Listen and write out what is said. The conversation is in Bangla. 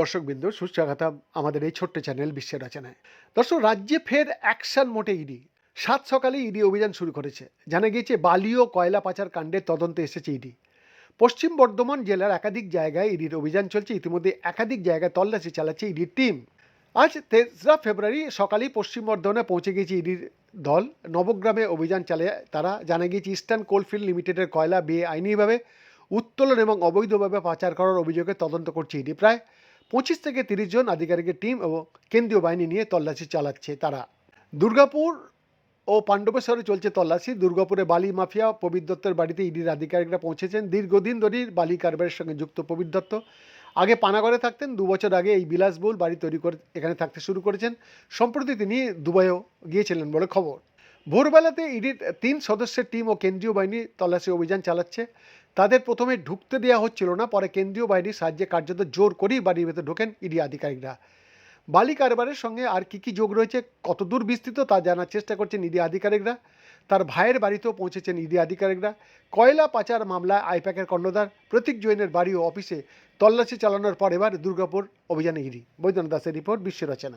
দর্শকবৃন্দ, সুস্বাগতম আমাদের এই ছোট্ট চ্যানেল বিশ্বের রচনায়। দর্শক, রাজ্যে ফের অ্যাকশন মোটে ইডি। সাত সকালে ইডি অভিযান শুরু করেছে। জানা গিয়েছে, বালি ও কয়লা পাচার কাণ্ডের তদন্তে এসেছে ইডি। পশ্চিম বর্ধমান জেলার একাধিক জায়গায় ইডির অভিযান চলছে। ইতিমধ্যে একাধিক জায়গায় তল্লাশি চালাচ্ছে ইডির টিম। আজ তেসরা ফেব্রুয়ারি সকালেই পশ্চিম বর্ধমানে পৌঁছে গেছে ইডির দল নবগ্রামে অভিযান চালিয়ে তারা জানা গিয়েছে, ইস্টার্ন কোলফিল্ড লিমিটেডের কয়লা বিয়ে আইনিভাবে উত্তোলন এবং অবৈধভাবে পাচার করার অভিযোগে তদন্ত করছে ইডি। প্রায় পঁচিশ থেকে তিরিশ জন আধিকারিকের টিম এবং কেন্দ্রীয় বাহিনী নিয়ে তল্লাশি চালাচ্ছে তারা। দুর্গাপুর ও পাণ্ডবেশ্বরে চলছে তল্লাশি। দুর্গাপুরে বালি মাফিয়া প্রবীর দত্তের বাড়িতে ইডির আধিকারিকরা পৌঁছেছেন। দীর্ঘদিন ধরেই বালি কারবারের সঙ্গে যুক্ত প্রবীর দত্ত আগে পানাগড়ে থাকতেন, দু বছর আগে এই বিলাসবহুল বাড়ি তৈরি করে, এখানে থাকতে শুরু করেছেন। সম্প্রতি তিনি দুবাইও গিয়েছিলেন বলে খবর। ভোরবেলাতে ইডির তিন সদস্যের টিম ও কেন্দ্রীয় বাহিনী তল্লাশি অভিযান চালাচ্ছে। তাদের প্রথমে ঢুকতে দেওয়া হচ্ছিল না, পরে কেন্দ্রীয় বাহিনীর সাহায্যে কার্যত জোর করেই বাড়ির ভেতর ঢোকেন ইডি আধিকারিকরা। বালি কারবারের সঙ্গে আর কি কি যোগ রয়েছে, কতদূর বিস্তৃত তা জানার চেষ্টা করছেন ইডি আধিকারিকরা। তার ভাইয়ের বাড়িতেও পৌঁছেছেন ইডি আধিকারিকরা। কয়লা পাচার মামলায় আইপ্যাকের কর্ণধার প্রতীক জৈনের বাড়ি ও অফিসে তল্লাশি চালানোর পর এবার দুর্গাপুর অভিযানে ইডি। বৈদ্যনাথ দাসের রিপোর্ট, বিশ্ব রচনা।